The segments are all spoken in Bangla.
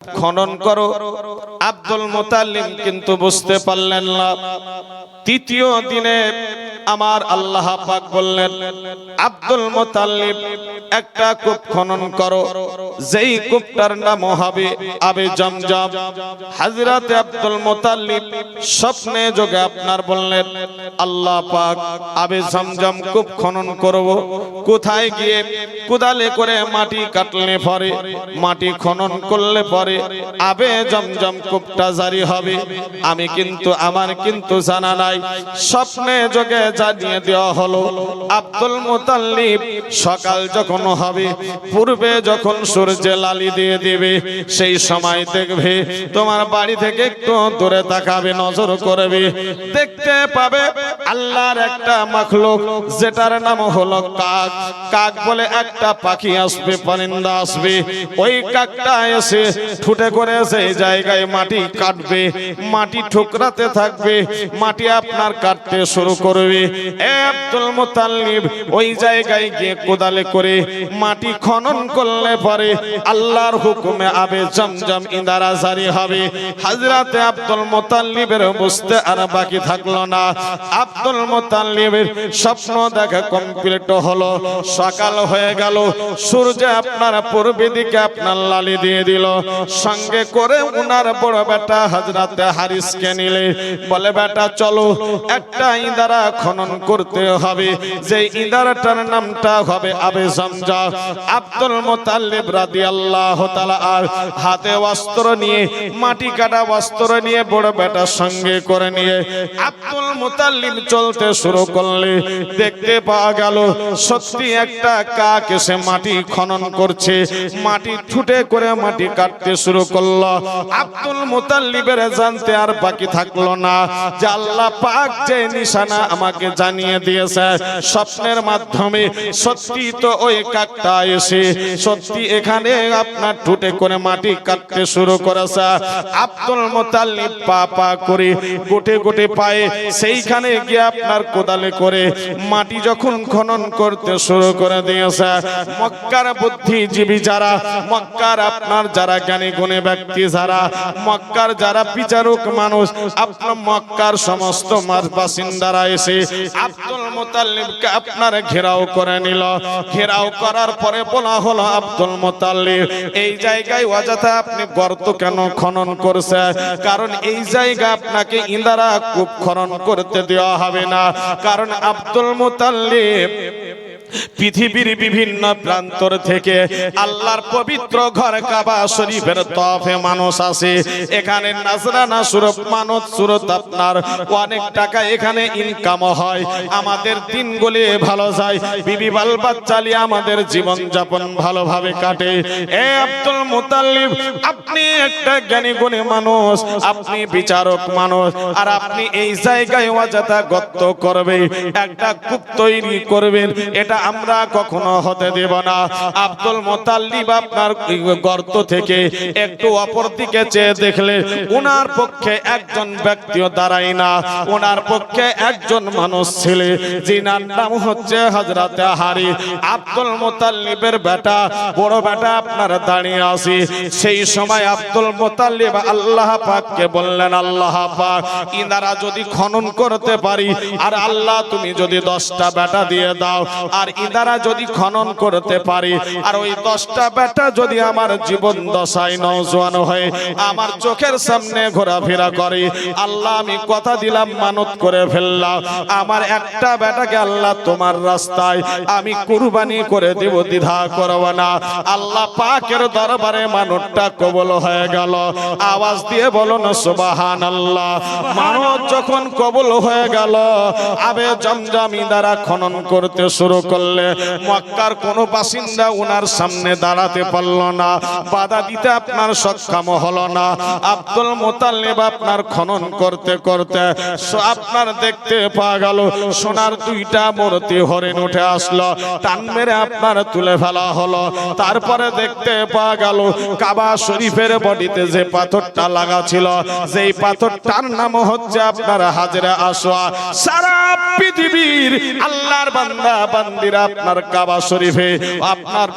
খনন করো। আব্দুল মোতালিম কিন্তু বুঝতে পারলেন না। তৃতীয় দিনে আমার আল্লাহ পাক বললেন, আব্দুল মোতাল্লিব, একটা কূপ খনন করো। যেই কূপটার নাম হবে আবে জমজম। হাজরাতে আব্দুল মোতাল্লিব স্বপ্নে যোগে আপনার বললেন, আল্লাহ পাক আবে জমজম কূপ খনন করব। কোথায় গিয়ে কোদালে করে মাটি কাটলে পরে, মাটি খনন করলে পরে আবে জমজম কূপটা জারি হবে। আমি কিন্তু, আমার কিন্তু জানা নাই। স্বপ্নে যোগে জানিয়ে দেওয়া হলো। আব্দুল মোতাল্লিব সকাল যখন হবে, পূর্বে যখন সূর্যে লালি দিয়ে দিবে, সেই সময় দেখবে তোমার বাড়ি থেকে একটু দূরে তাকাবে, নজর করবে। দেখতে পাবে আল্লাহর একটা মাখলুক, যেটার নাম হলো কাক। কাক বলে একটা পাখি আসবে, পরিন্দা আসবে। ওই কাকটা এসে ঠুটে করে সেই জায়গায় মাটি কাটবে, মাটি ঠুকরাতে থাকবে, মাটি আপনার কাটতে শুরু করবে। আব্দুল মুতাল্লিব ওই জায়গায় গিয়ে কোদালে করে মাটি খনন করলে পরে আল্লাহর হুকুমে আবে জমজম ইন্দারা জারি হবে। হাজরাতে আব্দুল মুতাল্লিবের বুঝতে আর বাকি থাকল না। আব্দুল মুতাল্লিবের স্বপ্ন দেখা কমপ্লিট হলো। সকাল হয়ে গেল। সূর্য আপনার পূর্বে দিকে আপনার লালি দিয়ে দিল। সঙ্গে করে উনার বড় বেটা হাজরাতে হারিসকে নিলে। বলে, বেটা, চলো, একটা ইন্দারা খনন করতে হবে। যে ইন্দারাটার নামটা হবে আবে জমজা। আব্দুল মুতাল্লিব রাদিয়াল্লাহু তাআলা আর হাতে বস্ত্র নিয়ে, মাটি কাটা বস্ত্র নিয়ে বড় বেটার সঙ্গে করে নিয়ে আব্দুল মুতাল্লিব চলতে শুরু করলে দেখতে পাওয়া গেল, সত্যি একটা কাক এসে মাটি খনন করছে। মাটি ছুটে করে মাটি কাটতে শুরু করল। আব্দুল মুতাল্লিবের জানতে আর বাকি থাকল না। যে আল্লাহ পাক যে নিশানা আমাকে জানিয়ে দিয়েছে, স্বপ্নের মাধ্যমে সত্যি তো ওই কাকটা এসে, সত্যি এখানে আপনার টুটে করে মাটি কাটতে শুরু করেছে। আব্দুল মুতাল্লিব পা পা করে গোটে গোটে পায়ে সেইখানে গিয়ে আপনার কোদালে করে মাটি যখন খনন করতে শুরু করে দিয়েছে। মক্কার বুদ্ধিজীবী যারা, মক্কার আপনার যারা জ্ঞানী গুণে ব্যক্তি যারা, মক্কার যারা বিচারক মানুষ আপনার মক্কার সমস্ত মাস বাসিন্দারা এসে আব্দুল মোতালিবকে আপনার ঘেরাও করে নিল। ঘেরাও করার পরে বলা হলো, আব্দুল মোতালিব এই জায়গায় অযথা আপনি গর্ত কেন খনন করছে? কারণ এই জায়গা আপনাকে ইন্দারা কূপ খনন করতে দেওয়া হবে না। কারণ আব্দুল মুতাল্লিব পৃথিবীর বিভিন্ন প্রান্তর থেকে আল্লাহর পবিত্র ঘর কাবা শরীফের তফে মানুষ আসে। এখানে নাজরানা সুরত, মানত সুরত আপনার। অনেক টাকা এখানে ইনকাম হয়। আমাদের দিনগুলি ভালো যায়। বিবি বাল বাচ্চালি আমাদের জীবন যাপন ভালোভাবে কাটে। এ আব্দুল মুতাল্লিব আপনি একটা জ্ঞানী গুণী মানুষ, আপনি বিচারক মানুষ, আর আপনি এই জায়গায় অযথা গর্ত করবে একটা কূপ তৈরি করবেন। এটা আমরা কখনো হতে দেব না। আব্দুল মোতাল্লিব আপনার গর্ত থেকে একটু অপর দিকে চেয়ে দেখলে ওনার পক্ষে একজন ব্যক্তিও দাঁড়ায় না। ওনার পক্ষে একজন মানুষ ছেলে যিনার নাম হচ্ছে হজরতে হারি। আব্দুল মোতাল্লিবের বেটা, বড় বেটা আপনার দাঁড়িয়ে আসি সেই সময় আব্দুল মোতাল্লিব আল্লাহ পাককে বললেন, আল্লাহ পাক, ইনারা যদি খনন করতে পারি, আর আল্লাহ তুমি যদি দশটা বেটা দিয়ে দাও, আর ইদারা যদি খনন করতে পারি, আর ওই দশটা বেটা যদি আমার জীবন দশায় নজওয়ান হয়ে আমার চোখের সামনে ঘোরাফেরা করে, আল্লাহ আমি কথা দিলাম, মানত করে ফেললাম। আমার একটা বেটাকে আল্লাহ তোমার রাস্তায় আমি কুরবানি করে দেব, দ্বিধা করব না। আল্লাহ পাকের দরবারে মানতটা কবল হয়ে গেল। আওয়াজ দিয়ে বলো না সুবাহান আল্লাহ মানত যখন কবল হয়ে গেল, আবে জমজমি দ্বারা খনন করতে শুরু করলে। মক্কার কোন বাসিন্দা ওনার সামনে দাঁড়াতে পারল না। বাধা দিতে আপনার সক্ষম হলো না। আব্দুল মোতাল্লিব আপনার খনন করতে করতে আপনার দেখতে পাওয়া গেল, সোনার দুইটা মূর্তি হরিণ উঠে আসলো, টান মেরে আপনার তুলে ফেলা হলো। তারপরে দেখতে পাওয়া গেল, কাবা শরীফের বডিতে যে পাথরটা লাগা ছিল, যেই পাথরটার নাম হচ্ছে আপনার হাজরা আসোয়া সারা পৃথিবীর আল্লাহর বান্দা বান্দি বাইরে আপনার কাবা শরীফে আপনার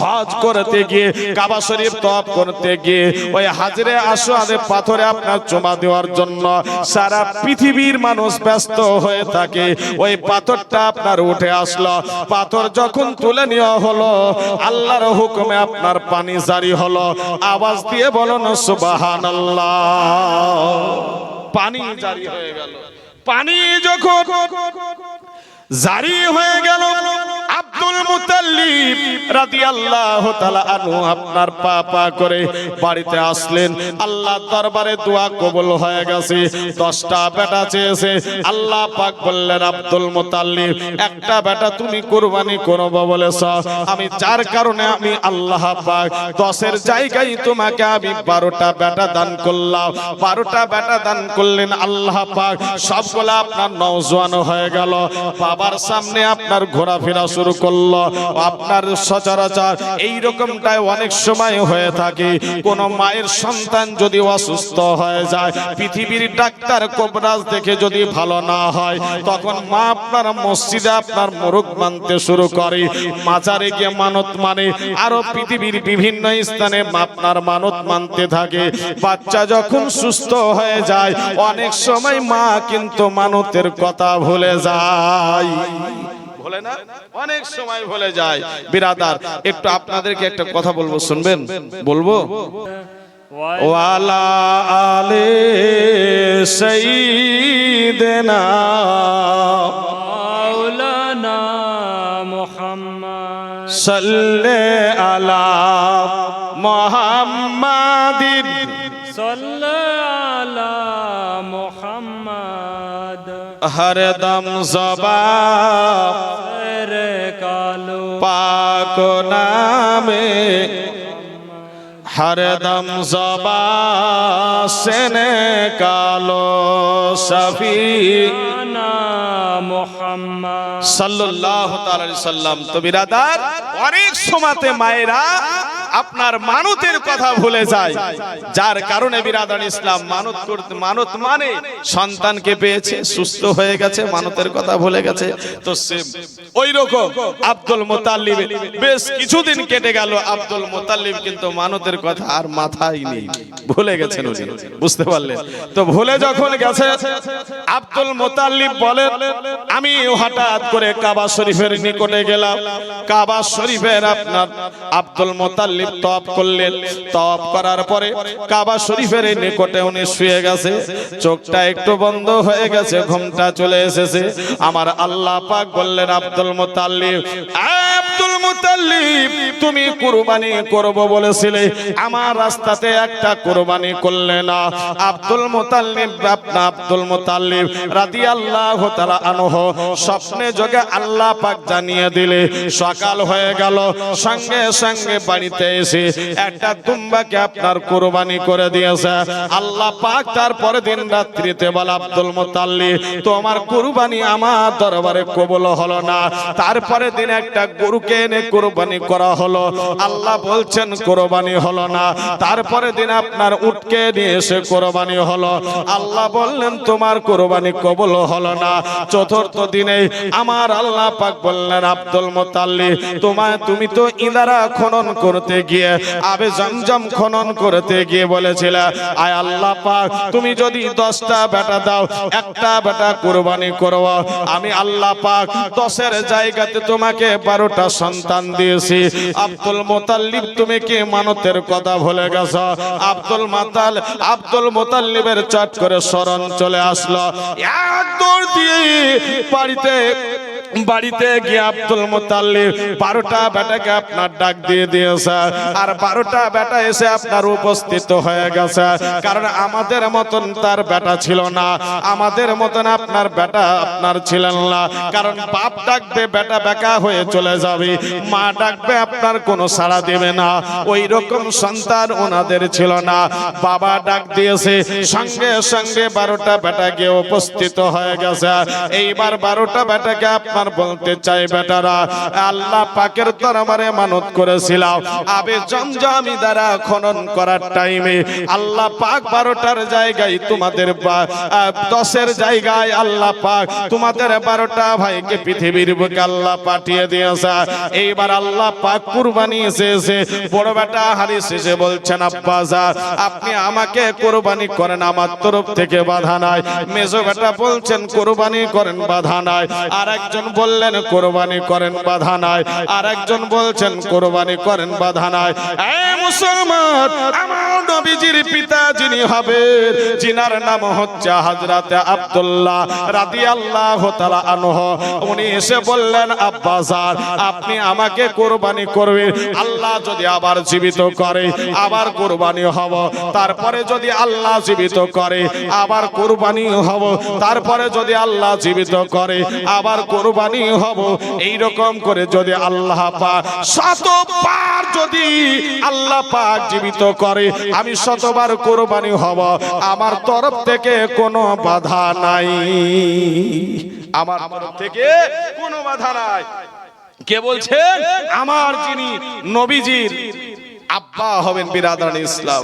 হজ করতে গিয়ে, কাবা শরীফ তপ করতে গিয়ে, ওই হাজরে আসোয়াদে পাথরে আপনার চুমা দেওয়ার জন্য সারা পৃথিবীর মানুষ ব্যস্ত হয়ে থাকে। ওই পাথরটা আপনার উঠে আসলো। পাথর যখন তুলে নেওয়া হলো, আল্লাহর হুকুমে আপনার পানি জারি হলো। আওয়াজ দিয়ে বলুন সুবাহান আল্লাহ পানি জারি হয়ে গেল। পানি যখন জারি হয়ে গেল। আব্দুল মুতাল্লিব রাদিয়াল্লাহু তাআলা আনহু আপনার পা পা করে বাড়িতে আসলেন। আল্লাহ দরবারে দোয়া কবুল গেছে। 10টা বেটা চেয়েছে। আল্লাহ পাক বললেন, আব্দুল মুতাল্লিব, একটা বেটা তুমি কুরবানি করব বলেছ। আমি যার কারণে আমি আল্লাহ পাক 10 এর জায়গায় তোমাকে আমি 12টা বেটা দান করলাম। 12টা বেটা দান করলেন আল্লাহ পাক। সবগুলা আপনার নওজোয়ান হয়ে গেল। বাবার সামনে আপনার ঘোরাফেরা শুরু করল। আপনার সচরাচর এই রকমটাই অনেক সময় হয়ে থাকে। কোন মায়ের সন্তান যদি অসুস্থ হয়ে যায়, পৃথিবীর ডাক্তার কোবরাজ দেখে যদি ভালো না হয়, তখন মা আপনার মসজিদে আপনার মোরগ মানতে শুরু করে। মাজারে গিয়ে মানত মানে আরও পৃথিবীর বিভিন্ন স্থানে আপনার মানত মানতে থাকে। বাচ্চা যখন সুস্থ হয়ে যায়, অনেক সময় মা কিন্তু মানতের কথা ভুলে যায়। ভোলে না? অনেক সময় ভোলে যায়। বিরাদার একটু আপনাদেরকে একটা কথা বলব শুনবেন? বলব? ওয়ালা আলে সাইদেনা মাওলানা মুহাম্মদ সাল্লে আলা হরদম জবার কালো পাক নামে হরদম জবা সেনে কালো সফি মোহাম্মদ সাল্লাল্লাহু তাআলা সাল্লাম তো বিরাদার অনেক সময়তে মায়েরা আপনার মানতের কথা ভুলে যায়। যার কারণে বিরাদান ইসলাম মানত করতে মানত মানে সন্তানকে পেয়েছে, সুস্থ হয়ে গেছে, মানতের কথা ভুলে গেছে। তো সে ওই রকম আব্দুল মুতাল্লিব বেশ কিছুদিন কেটে গেল। আব্দুল মুতাল্লিব কিন্তু মানতের কথা আর মাথায় নেই। ভুলে গেছেন উনি, বুঝতে পারলেন? তো ভুলে যখন গেছে, আব্দুল মুতাল্লিব বলেন আমি হঠাৎ করে কাবা শরীফের নিকটে গেলাম। কাবা শরীফের আপনার আব্দুল মুতাল্লিব তপ করলেন তপ করার পরে কাবা শরীফের নিকটে উনি শুয়ে গেছে। চোখটা একটু বন্ধ হয়ে গেছে, ঘুমটা চলে এসেছে। আমার আল্লাহ পাক বললেন, আব্দুল মুতাল্লিব আব্দুল মুতাল্লিব, তুমি কুরবানি করব বলেছিলে। আমার রাস্তাতে একটা কুরবানি করলে না। আব্দুল মুতাল্লিব আপনা আব্দুল মুতাল্লিব রাদিয়াল্লাহু তাআলা আনহু স্বপ্নে যোগে আল্লাহ পাক জানিয়ে দিলে, সকাল হয়ে গেল, সঙ্গে সঙ্গে বাড়িতে এসে একটা দুম্বাকে আপনার কুরবানি করে দিয়েছে। আল্লাহ পাক তারপরে দিন রাত্রিতে বল, আব্দুল মুতাল্লিব, তোমার কুরবানি আমার দরবারে কবুল হলো না। তারপরে দিন একটা গরুকে এনে কোরবানি করা হলো। আল্লাহ বলছেন, কোরবানি হলো না। তারপরে দিন আপনার উটকে নিয়ে এসে কোরবানি হলো। আল্লাহ বললেন, তোমার কোরবানি কবুল হলো না। চতুর্থ দিনে আমার আল্লাহ পাক বললেন, আব্দুল মোতাল্লি তোমায় তুমি তো ইদারা খনন করতে গিয়ে, আবে জমজম খনন করতে গিয়ে বলেছিলে, আয় আল্লাহ পাক, তুমি যদি দশটা বেটা দাও, একটা বেটা কোরবানি করো। আমি আল্লাহ পাক দশের জায়গাতে তোমাকে বারোটা সন্তান দিয়েছি। আব্দুল মোতাল্লিব, তুমি কি মানতের কথা ভুলে গেছ? আব্দুল মাতাল, আব্দুল মোতাল্লিবের চট করে স্মরণ চলে আসলো। দিয়ে বাড়িতে বাড়িতে গিয়ে আব্দুল মোতাল্লিব বারোটা বেটাকে আপনার ডাক দিয়ে দিয়েছে। আর বারোটা বেটা এসে আপনার উপস্থিত হয়ে গেছে। কারণ আমাদের মতন তার বেটা ছিল না। আমাদের মতন আপনার বেটা আপনার ছিলেন না। কারণ বাপ ডাকবে বেটা বেকা হয়ে চলে যাবে। মা ডাকবে আপনার কোনো সাড়া দেবে না। ওই রকম সন্তান ওনাদের ছিল না। বাবা ডাক দিয়েছে, সঙ্গে সঙ্গে বারোটা বেটা গিয়ে উপস্থিত হয়ে গেছে। এইবার বারোটা বেটাকে আপনার আপনার বলতে চাই বেটারা, আল্লাহ পাকের দরবারে মানত করেছিলাম। আবে জমজমি দ্বারা খনন করার টাইমে আল্লাহ পাক বারোটার জায়গায় তোমাদের দশের জায়গায় আল্লাহ পাক তোমাদের বারোটা ভাইকে পৃথিবীর বুকে আল্লাহ পাঠিয়ে দিয়েছে। এইবার আল্লাহ পাক কুরবানি এসেছে বড় বেটা হারিস এসে বলছেন আব্বাজা আপনি আমাকে কোরবানি করেন, আমার তরফ থেকে বাধা নাই। মেজো বেটা বলছেন, কোরবানি করেন, বাধা নাই। আর একজন বললেন, কোরবানি করেন বাধা নাই। আর একজন বলছেন, কোরবানি করেন বাধা নাই। মুসলমান, আমার নবীজির পিতা যিনি হবেন যিনার নাম হচ্ছে হযরত আব্দুল্লাহ রাদিয়াল্লাহু তাআলা আনহু। উনি এসে বললেন আব্বাজার আপনি আমাকে কোরবানি করবেন। আল্লাহ যদি আবার জীবিত করে, আবার কোরবানি হব। তারপরে যদি আল্লাহ জীবিত করে, আবার কোরবানি হব। তারপরে যদি আল্লাহ জীবিত করে, আবার কোরবানি হব এই রকম করে যদি আল্লাহ পাক শতবার যদি আল্লাহ পাক জীবিত করে, আমি শতবার কোরবানি হব, আমার তরফ থেকে কোনো বাধা নাই। আমার তরফ থেকে কোনো বাধা নাই। কে বলছেন? আমার যিনি নবীজির আব্বা হবেন বিরাদান ইসলাম।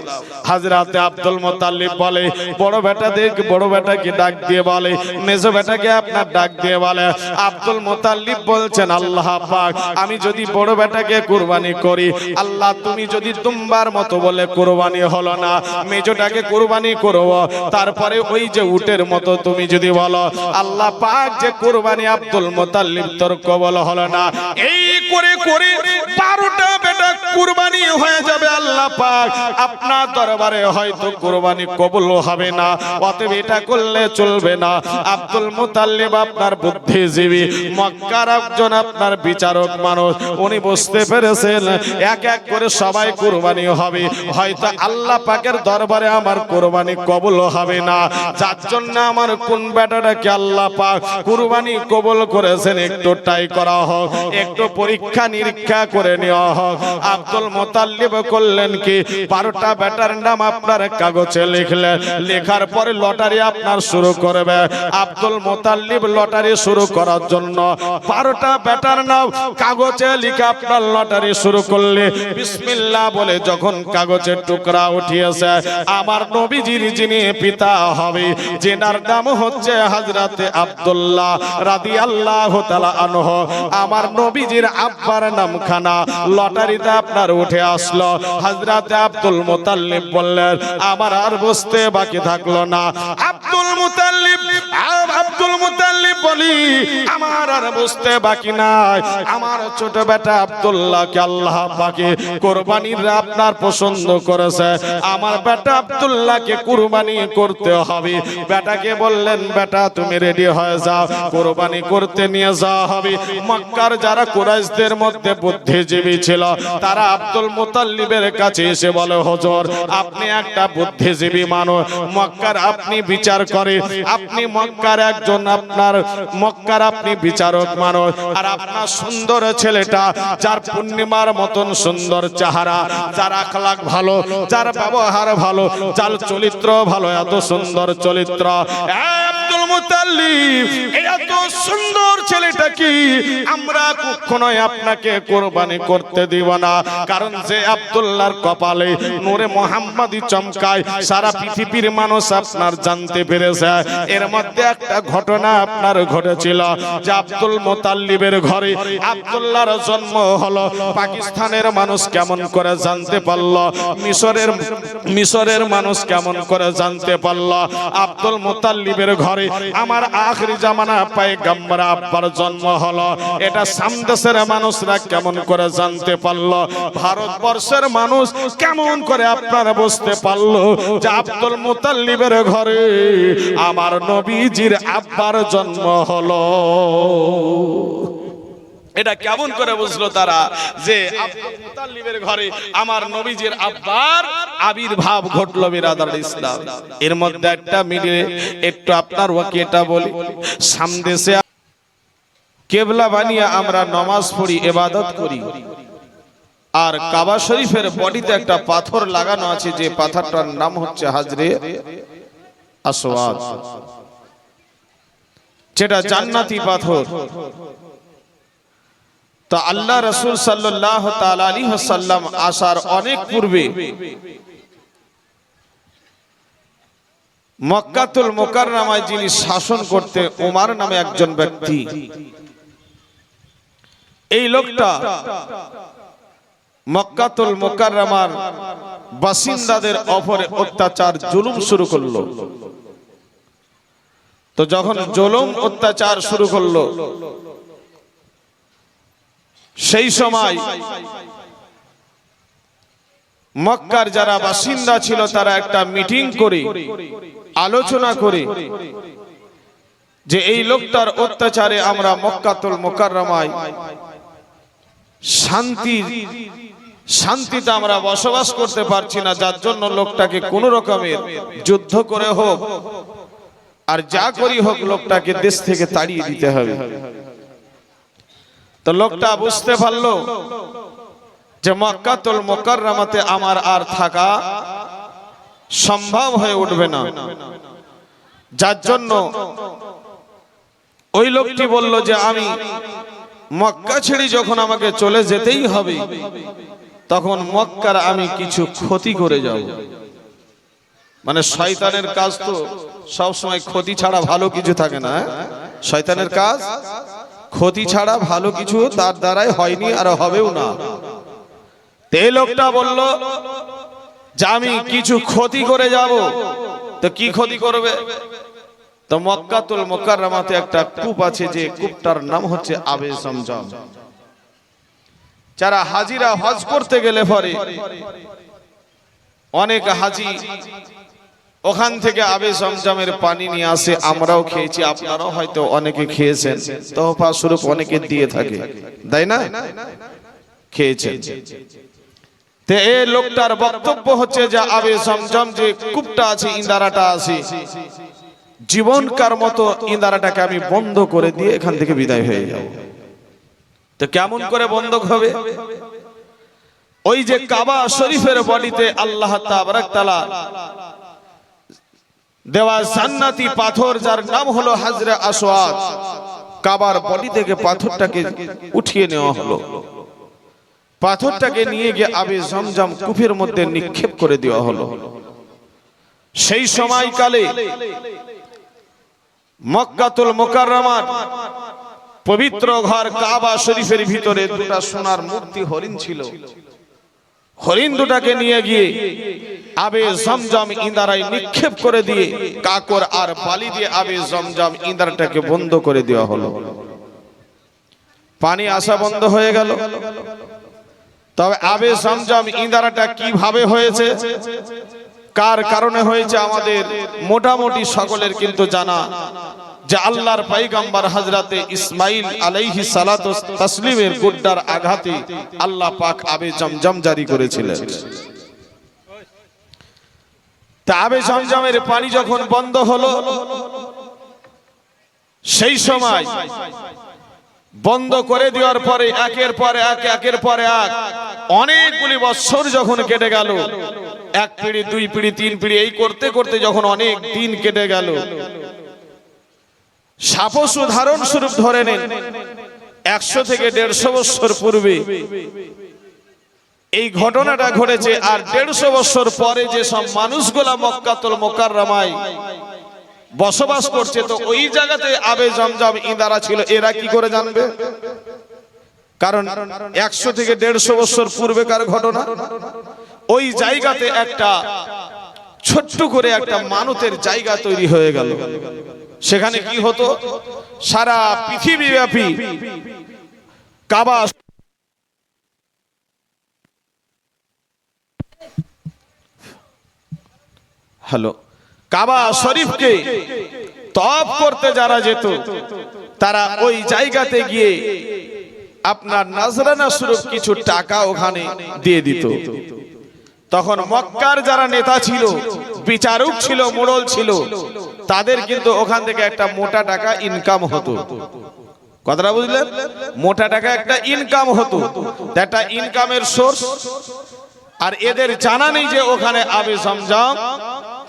হাজরাতে আব্দুল মোতাল্লিব বলে, বড় বেটা দেখ বড় বেটাকে ডাক দিয়ে বলে, মেজো বেটাকে আপনার ডাক দিয়ে বলে। আব্দুল মোতাল্লিব বলছেন, আল্লাহ পাক, আমি যদি বড় বেটাকে কুরবানি করি, আল্লাহ তুমি যদি তুমবার মতো বলে কুরবানি হলো না, মেজোটাকে কুরবানি করব, তারপরে ওই যে উটের মতো তুমি যদি বলো, আল্লাহ পাক যে কুরবানি আব্দুল মোতাল্লিব তোর কবল হলো না। এই করে করে বারোটা বেটা কুরবানি হয়ে যাবে আল্লাহ পাক। আপনার দরবারে হয়তো কুরবানি কবুল হবে না, অতএব এটা করলে চলবে না। আব্দুল মুতাল্লিব আপনার বুদ্ধিজীবী, মক্কার একজন আপনার বিচারক মানুষ, উনি বুঝতে পেরেছেন, এক এক করে সবাই কুরবানি হবে। হয়তো আল্লাহ পাকের দরবারে আমার কুরবানি কবুল হবে না। যার জন্য আমার কোন বেটাটাকে আল্লাহ পাক কুরবানি কবুল করেছেন, একটু ট্রাই করা হোক। একটু পরীক্ষা নিরীক্ষা করে নেওয়া হোক আব্দুল মোতাল্লিব করলেন কি? বারোটা ব্যাটার নাম আপনার কাগজে লিখলেন লেখার পরে লটারি আপনার শুরু করবে। আব্দুল মোতাল্লিব লটারি শুরু করার জন্য বারোটা ব্যাটার নাম কাগজে লিখে আপনার লটারি শুরু করলে, বিসমিল্লাহ বলে যখন কাগজের টুকরা উঠিয়েছে, আমার নবীজির যিনি পিতা হবে, যেনার নাম হচ্ছে হাজরাতে আব্দুল্লাহ রাদি আল্লাহ আনহ, আমার নবীজির আব্বার নামখানা। লটারিতে আপনার উঠে আসলো। হাজরাতে আব্দুল মুতাল্লিব বললেন, আমার আর বুঝতে বাকি থাকল না। আব্দুল মুতাল্লিব তুমি রেডি হয়ে যাও। কোরবানি করতে নিয়ে যাওয়া হবে। মক্কার যারা কুরাইশদের মধ্যে বুদ্ধিজীবী ছিল, তারা আব্দুল মুতাল্লিবের কাছে এসে বলে, হজর, আপনি একটা বুদ্ধিজীবী মানুষ। মক্কার আপনি বিচার করে, আপনি মক্কার একজন আপনার, মক্কার আপনি বিচারক মানুষ। আর আপনার সুন্দর ছেলেটা, যার পূর্ণিমার মতন সুন্দর চেহারা, যার আখলাক ভালো, যার ব্যবহার ভালো, যার চরিত্র ভালো, এত সুন্দর চরিত্র। আমরা কখনোই আপনাকে কোরবানি করতে দিব না। কপালে চমকায়, সারা পৃথিবীর মানুষ আপনার জানতে পেরেছে। একটা ঘটনা আপনার ঘটেছিল, যে আব্দুল মোতাল্লিবের ঘরে আব্দুল্লাহর জন্ম হলো। পাকিস্তানের মানুষ কেমন করে জানতে পারল? মিশরের মিশরের মানুষ কেমন করে জানতে পারল? আব্দুল মোতাল্লিবের ঘরে আমার আখরি জামানা পায়ে গাম্বারা আব্বার জন্ম হলো। এটা সামদেশের মানুষরা কেমন করে জানতে পারল? ভারতবর্ষের মানুষ কেমন করে আপনারা বুঝতে পারল যে আব্দুল মুতাল্লিবের ঘরে আমার নবীজির আব্বার জন্ম হলো? এটা কেমন করে বুঝলো তারা যে মুতাল্লিবের ঘরে আমার নবীজির আব্বার আবির্ভাব ঘটলো বিরাদার ইসলাম। এর মধ্যে একটা মিলে একটু আপনার ওয়াকি এটা বলি। সামদেশে কেবলা বানিয়ে আমরা নমাজ পড়ি এবাদত করি। আর কাবা শরীফের বডিতে একটা পাথর লাগানো আছে যে পাথরটার নাম হচ্ছে হাজরে আসওয়াদ যেটা জান্নাতি পাথর। তো আল্লাহ রসুল সাল্লাহ আলী সাল্লাম আসার অনেক পূর্বে মক্কাতুল মোকাররামায় যিনি শাসন করতে উমার নামে একজন ব্যক্তি। এই লোকটা মক্কাতুল মোকাররামার বাসিন্দাদের অপরে অত্যাচার, জুলুম শুরু করল। তো যখন জুলুম, অত্যাচার শুরু করল সেই সময় মক্কার যারা বাসিন্দা ছিল, তারা একটা মিটিং করে, আলোচনা করে, যে এই লোকটার অত্যাচারে আমরা মক্কাতুল মোকাররমায় শান্তি, শান্তিতে আমরা বসবাস করতে পারছি না, যার জন্য লোকটাকে কোন রকমের যুদ্ধ করে হোক, আর যা করি হোক, লোকটাকে দেশ থেকে তাড়িয়ে দিতে হবে। তো লোকটা বুঝতে পারল যে মক্কাতুল মোকাররমাতে আমার আর থাকা সম্ভব হয়ে উঠবে না যার জন্য ওই লোকটি বলল যে আমি মক্কা ছেড়ে যখন আমাকে চলে যেতেই হবে, তখন মক্কার আমি কিছু ক্ষতি করে যাব মানে শয়তানের কাজ তো সবসময় ক্ষতি ছাড়া ভালো কিছু থাকে না হ্যাঁ? শয়তানের কাজ ক্ষতি ছাড়া ভালো কিছু তার দ্বারাই হয়নি আর হবেও না। তে লোকটা বলল, যে আমি কিছু ক্ষতি করে যাব, তো কি ক্ষতি করবে? তো মক্কাতুল মোকাররমাতে একটা কূপ আছে, যে কূপটার নাম হচ্ছে আবে জমজম। যারা হাজিরা হজ করতে গেলে পরে অনেক হাজি ওখান থেকে আবে জমজমের পানি নিয়ে আসে, আমরাও খেয়েছি, আপনারাও হয়তো অনেকে খেয়েছেন, তোহফা স্বরূপ অনেকে দিয়ে থাকে, তাই না? খেয়েছেন তে এ লোকটার বক্তব্য হচ্ছে যে আবে জমজম যে কূপটা আছে, ইন্দারাটা আছে, জীবনকার মতো ইন্দারাটাকে আমি বন্ধ করে দিয়ে এখান থেকে বিদায় হয়ে যাব। তো কেমন করে বন্ধ হবে? ওই যে কাবা শরীফের বডিতে আল্লাহ তাবারাক তাআলা দেওয়া জান্নাতি পাথর যার নাম হলো হাজরে আসওয়াদ। কাবার বডি থেকে পাথরটাকে উঠিয়ে নেওয়া হলো। পাথরটাকে নিয়ে গিয়ে আবে জমজম কুফের মধ্যে নিক্ষেপ করে দেওয়া হলো। সেই সময়কালে মক্কাতুল মোকাররমার পবিত্র ঘর কাবা শরীফের ভিতরে দুটা সোনার মূর্তি হরিণ ছিল। হরিণ দুটাকে নিয়ে গিয়ে আবে জমজম ইন্দারায় নিক্ষেপ করে দিয়ে কাকর আর বালি দিয়ে আবে জমজম ইন্দারাটাকে বন্ধ করে দেওয়া হলো। পানি আসা বন্ধ হয়ে গেল। তবে আবে জমজম ইন্দারাটা কীভাবে হয়েছে? কার কারণে হয়েছে আমাদের মোটামুটি সকলের কিন্তু জানা যে আল্লাহর পাইগাম্বার হাজরাতে ইসমাইল আলাইহি সালাত তাসলিমের গুড্ডার আঘাতে আল্লাহ পাক আবে জমজম জারি করেছিলেন। তা আবে জমজমের পানি যখন বন্ধ হলো, সেই সময় বন্ধ করে দেওয়ার পরে একের পরে এক, একের পরে এক অনেকগুলি বছর যখন কেটে গেল, এক পিড়ি, দুই পিড়ি, তিন পিড়ি, এই করতে করতে যখন অনেক দিন কেটে গেল সাপস উদাহরণ স্বরূপ ধরে নেন। একশো থেকে দেড়শো বছর পূর্বে এই ঘটনাটা ঘটেছে আর দেড়শো বছর পরে যে সব মানুষগুলা মক্কাতুল মোকাররমায় বসবাস করছে, তো ওই জায়গাতে আবে জমজম ইন্দারা ছিল। এরা কি করে জানবে? কারণ একশো থেকে দেড়শো বছর পূর্বেকার ঘটনা। ওই জায়গাতে একটা ছোট্ট করে একটা মানতের জায়গা তৈরি হয়ে গেল। সেখানে কি হতো? সারা পৃথিবী ব্যাপী কাবা হ্যালো, কাবা শরীফকে তপ করতে যারা যেত, তারা ওই জায়গাতে গিয়ে আপনার নাজরানা স্বরূপ কিছু টাকা ওখানে দিয়ে দিত। তখন মক্কার যারা নেতা ছিল, বিচারক ছিল, মোড়ল ছিল তাদের কিন্তু ওখান থেকে একটা মোটা টাকা ইনকাম হতো। কথাটা বুঝলেন? মোটা টাকা একটা ইনকাম হতো। একটা ইনকামের সোর্স আর এদের জানা নেই যে ওখানে আবে জমজম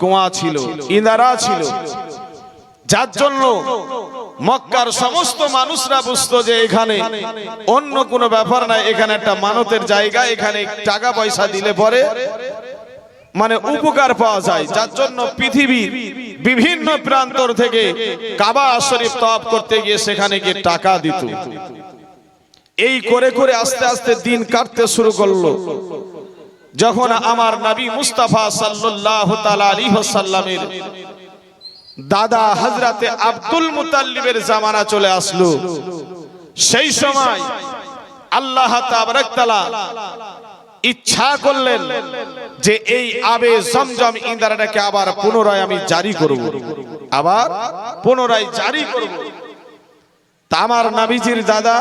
কুয়া ছিল ইনারা ছিল। যার জন্য মক্কার সমস্ত মানুষরা বুঝতো যে এখানে অন্য কোনো ব্যাপার নাই এখানে একটা মানতের জায়গা এখানে টাকা পয়সা দিলে পরে মানে উপকার পাওয়া যায়। যার জন্য পৃথিবীর বিভিন্ন প্রান্তর থেকে কাবা শরীফ তওয়াব করতে গিয়ে সেখানে গিয়ে টাকা দিত। এই করে করে আস্তে আস্তে দিন কাটতে শুরু করল। যখন আমার নবী মুস্তাফা সাল্লাল্লাহু তাআলা আলাইহি ওয়াসাল্লামের দাদা হযরতে আব্দুল মুতাল্লিবের জামানা চলে আসলো। সেই সময় আল্লাহ তাবারক তাআলা ইচ্ছা করলেন যে এই আবে জমজম ইন্দারাটাকে আবার পুনরায় আমি জারি করব। আবার পুনরায় জারি করব। তামার নাবিজির দাদা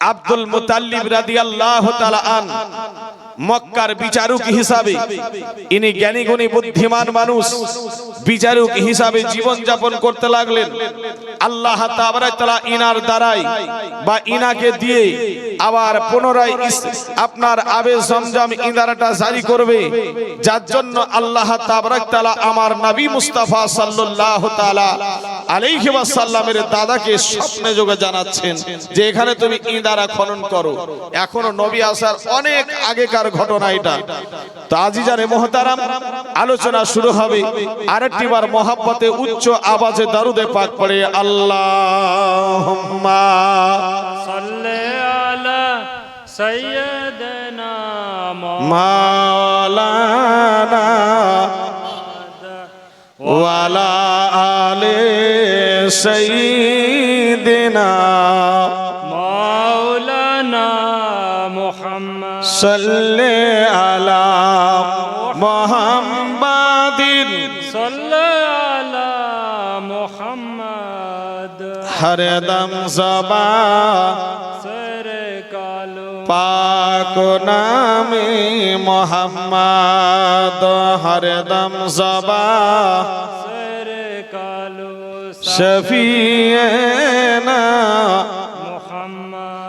আব্দুল মুতাল্লিব রাদিয়াল্লাহু তাআলা আন মক্কার বিচারক হিসাবে। ইনি জ্ঞানী গুণী বুদ্ধিমান মানুষ। বিচারক হিসাবে জীবন যাপন করতে লাগলেন। আল্লাহ তাআলা ইনার দ্বারাই বা ইনাকে দিয়ে আবার পুনরায় আপনার আবে জমজম ইনারাটা জারি করবে। যার জন্য আল্লাহ তাআলা আমার নবী মুস্তাফা সাল্লাল্লাহু তাআলা আলাইহি ওয়াসাল্লামের দাদাকে স্বপ্নে যোগে জানাচ্ছেন যে এখানে তুমি ইঁদারা খনন করো। এখনও নবী আসার অনেক আগেকার মক্কার ঘটনা এটা। তো আজিজারে আলোচনা শুরু হবে। আরেকটি বার মহাব্বতে উচ্চ আওয়াজে দারুদে পাক পড়ে আল্লাহ সৈয়দনা মালানা ওয়ালা আলে দেনা সল্লে আলা মোহাম্মদিন। সল্লে আলা মোহাম্মদ। হরদম জবা পাক নামে মোহাম্মদ। হরদম জবা শফিয়ে না